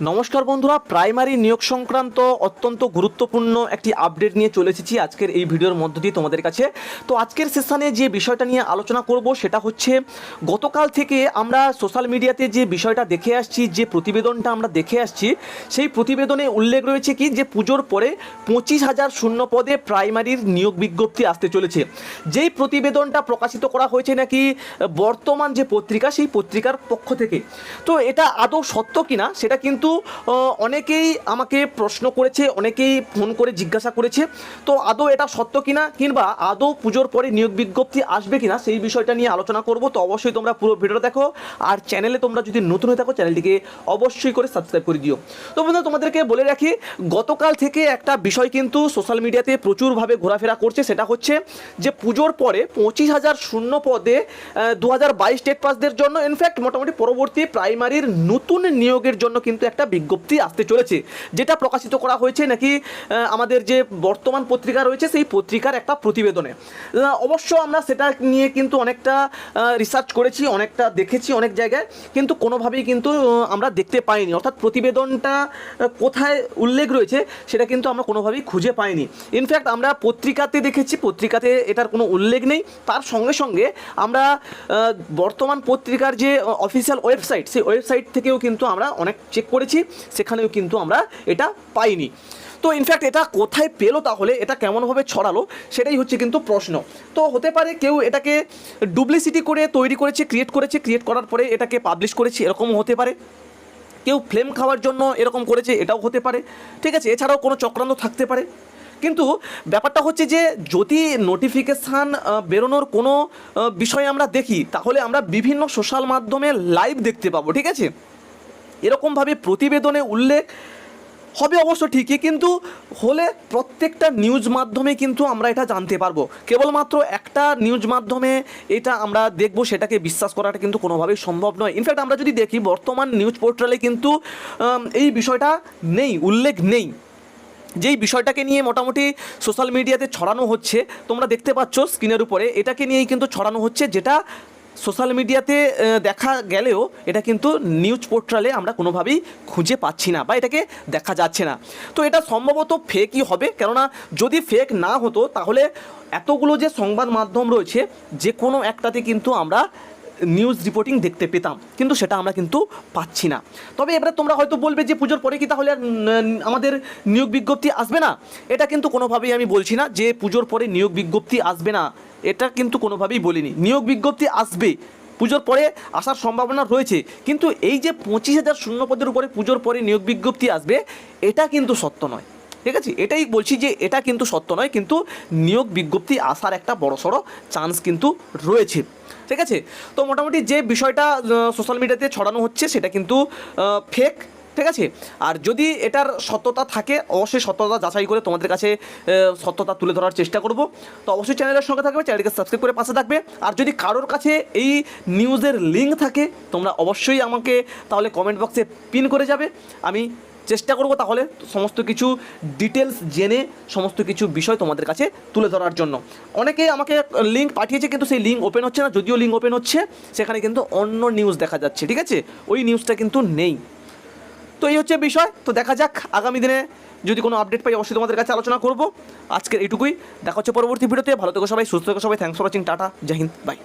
নমস্কার বন্ধুরা, প্রাইমারি নিয়োগ সংক্রান্ত অত্যন্ত গুরুত্বপূর্ণ একটি আপডেট নিয়ে চলে এসেছি আজকের এই ভিডিওর মধ্য দিয়ে তোমাদের কাছে। তো আজকের সেশনে যে বিষয়টা নিয়ে আলোচনা করব সেটা হচ্ছে, গতকাল থেকে আমরা সোশ্যাল মিডিয়াতে যে বিষয়টা দেখে আসছি, যে প্রতিবেদনটা আমরা দেখে আসছি, সেই প্রতিবেদনে উল্লেখ রয়েছে কি, যে পুজোর পরে পঁচিশ হাজার শূন্য পদে প্রাইমারির নিয়োগ বিজ্ঞপ্তি আসতে চলেছে। যেই প্রতিবেদনটা প্রকাশিত করা হয়েছে নাকি, বর্তমান যে পত্রিকা, সেই পত্রিকার পক্ষ থেকে। তো এটা আদৌ সত্য কিনা, সেটা কিন্তু আহ, অনেকেই আমাকে প্রশ্ন করেছে অনেকেই ফোন করে জিজ্ঞাসা করেছে তো আদৌ এটা সত্য কিনা কিংবা আদৌ পুজোর পরে নিয়োগ বিজ্ঞপ্তি আসবে কিনা সেই বিষয়টা নিয়ে আলোচনা করব। তো অবশ্যই তোমরা পুরো ভিডিওটা দেখো আর চ্যানেলে তোমরা যদি নতুন হয়ে থাকো চ্যানেলটিকে অবশ্যই করে সাবস্ক্রাইব করে দিও। তো বন্ধুরা তোমাদেরকে বলে রাখি গতকাল থেকে একটা বিষয় কিন্তু সোশ্যাল মিডিয়াতে প্রচুরভাবে ঘোরাফেরা করছে সেটা হচ্ছে যে পুজোর পরে পঁচিশ হাজার শূন্য পদে দু হাজার বাইশ টেট পাসদের জন্য ইনফ্যাক্ট মোটামুটি পরবর্তী প্রাইমারির নতুন নিয়োগের জন্য কিন্তু একটা বিজ্ঞপ্তি আসতে চলেছে, যেটা প্রকাশিত করা হয়েছে নাকি আমাদের যে বর্তমান পত্রিকা রয়েছে সেই পত্রিকার একটা প্রতিবেদনে। অবশ্য আমরা সেটা নিয়ে কিন্তু অনেকটা রিসার্চ করেছি, অনেকটা দেখেছি অনেক জায়গায়, কিন্তু কোনোভাবেই কিন্তু আমরা দেখতে পাইনি। অর্থাৎ প্রতিবেদনটা কোথায় উল্লেখ রয়েছে সেটা কিন্তু আমরা কোনোভাবেই খুঁজে পাইনি। ইনফ্যাক্ট আমরা পত্রিকাতে দেখেছি, পত্রিকাতে এটার কোনো উল্লেখ নেই। তার সঙ্গে সঙ্গে আমরা বর্তমান পত্রিকার যে অফিসিয়াল ওয়েবসাইট সেই ওয়েবসাইট থেকেও কিন্তু আমরা অনেক চেক করেছি, সেখানেও কিন্তু আমরা এটা পাইনি। তো ইনফ্যাক্ট এটা কোথায় পেল তাহলে, এটা কেমনভাবে ছড়ালো, সেটাই হচ্ছে কিন্তু প্রশ্ন। তো হতে পারে কেউ এটাকে ডুপ্লিসিটি করে তৈরি করেছে ক্রিয়েট করেছে ক্রিয়েট করার পরে এটাকে পাবলিশ করেছে, এরকমও হতে পারে। কেউ ফ্লেম খাওয়ার জন্য এরকম করেছে, এটাও হতে পারে। ঠিক আছে, এছাড়াও কোনো চক্রান্ত থাকতে পারে। কিন্তু ব্যাপারটা হচ্ছে যে, যদি নোটিফিকেশান বেরোনোর কোনো বিষয় আমরা দেখি, তাহলে আমরা বিভিন্ন সোশ্যাল মাধ্যমে লাইভ দেখতে পাবো, ঠিক আছে? এরকমভাবে প্রতিবেদনে উল্লেখ হবে অবশ্য ঠিকই, কিন্তু হলে প্রত্যেকটা নিউজ মাধ্যমে কিন্তু আমরা এটা জানতে পারব। কেবলমাত্র একটা নিউজ মাধ্যমে এটা আমরা দেখব, সেটাকে বিশ্বাস করাটা কিন্তু কোনোভাবেই সম্ভব নয়। ইনফ্যাক্ট আমরা যদি দেখি, বর্তমান নিউজ পোর্টালে কিন্তু এই বিষয়টা নেই, উল্লেখ নেই। যেই বিষয়টাকে নিয়ে মোটামুটি সোশ্যাল মিডিয়াতে ছড়ানো হচ্ছে, তোমরা দেখতে পাচ্ছ স্ক্রিনের উপরে, এটাকে নিয়েই কিন্তু ছড়ানো হচ্ছে, যেটা সোশ্যাল মিডিয়াতে দেখা গেলেও এটা কিন্তু নিউজ পোর্টালে আমরা কোনোভাবেই খুঁজে পাচ্ছি না বা এটাকে দেখা যাচ্ছে না। তো এটা সম্ভবত ফেকই হবে। কেননা যদি ফেক না হতো, তাহলে এতগুলো যে সংবাদ মাধ্যম রয়েছে, যে কোনো একটাতে কিন্তু আমরা নিউজ রিপোর্টিং দেখতে পেতাম। কিন্তু সেটা আমরা কিন্তু পাচ্ছি না। তবে এবারে তোমরা হয়তো বলবে যে, পুজোর পরে কি তাহলে আমাদের নিয়োগ বিজ্ঞপ্তি আসবে না? এটা কিন্তু কোনোভাবেই আমি বলছি না যে, পুজোর পরে নিয়োগ বিজ্ঞপ্তি আসবে না। এটা কিন্তু কোনোভাবেই বলিনি। নিয়োগ বিজ্ঞপ্তি আসবে। পুজোর পরে আসার সম্ভাবনা রয়েছে। কিন্তু এই যে পঁচিশ হাজার শূন্য পদের উপরে পুজোর পরে নিয়োগ বিজ্ঞপ্তি আসবে, এটা কিন্তু সত্য নয়। ঠিক আছে? এটাই বলছি যে এটা কিন্তু সত্য নয়, কিন্তু নিয়োগ বিজ্ঞপ্তি আসার একটা বড় সড়ো চান্স কিন্তু রয়েছে। ঠিক আছে? তো মোটামুটি যে বিষয়টা সোশ্যাল মিডিয়াতে ছড়ানো হচ্ছে, সেটা কিন্তু ফেক ঠিক আছে? আর যদি এটার সত্যতা থাকে, অবশ্যই সত্যতা যাচাই করে তোমাদের কাছে সত্যতা তুলে ধরার চেষ্টা করব। তো অবশ্যই চ্যানেলের সঙ্গে থাকবে, চ্যানেলকে সাবস্ক্রাইব করে পাশে থাকবে। আর যদি কারোর কাছে এই নিউজের লিঙ্ক থাকে, তোমরা অবশ্যই আমাকে তাহলে কমেন্ট বক্সে পিন করে যাবে। আমি চেষ্টা করব তাহলে সমস্ত কিছু ডিটেলস জেনে, সমস্ত কিছু বিষয় তোমাদের কাছে তুলে ধরার জন্য। অনেকে আমাকে লিঙ্ক পাঠিয়েছে, কিন্তু সেই লিঙ্ক ওপেন হচ্ছে না। যদিও লিঙ্ক ওপেন হচ্ছে, সেখানে কিন্তু অন্য নিউজ দেখা যাচ্ছে, ঠিক আছে? ওই নিউজটা কিন্তু নেই। তো এই হচ্ছে বিষয়। তো দেখা যাক আগামী দিনে যদি কোনো আপডেট পাই, অবশ্যই তোমাদের কাছে আলোচনা করব। আজকের এটুকুই দেখা হচ্ছে পরবর্তী ভিডিওতে। ভালো থেকো সবাই, সুস্থ থেকো সবাই। Thanks for watching tata, Jai Hind bye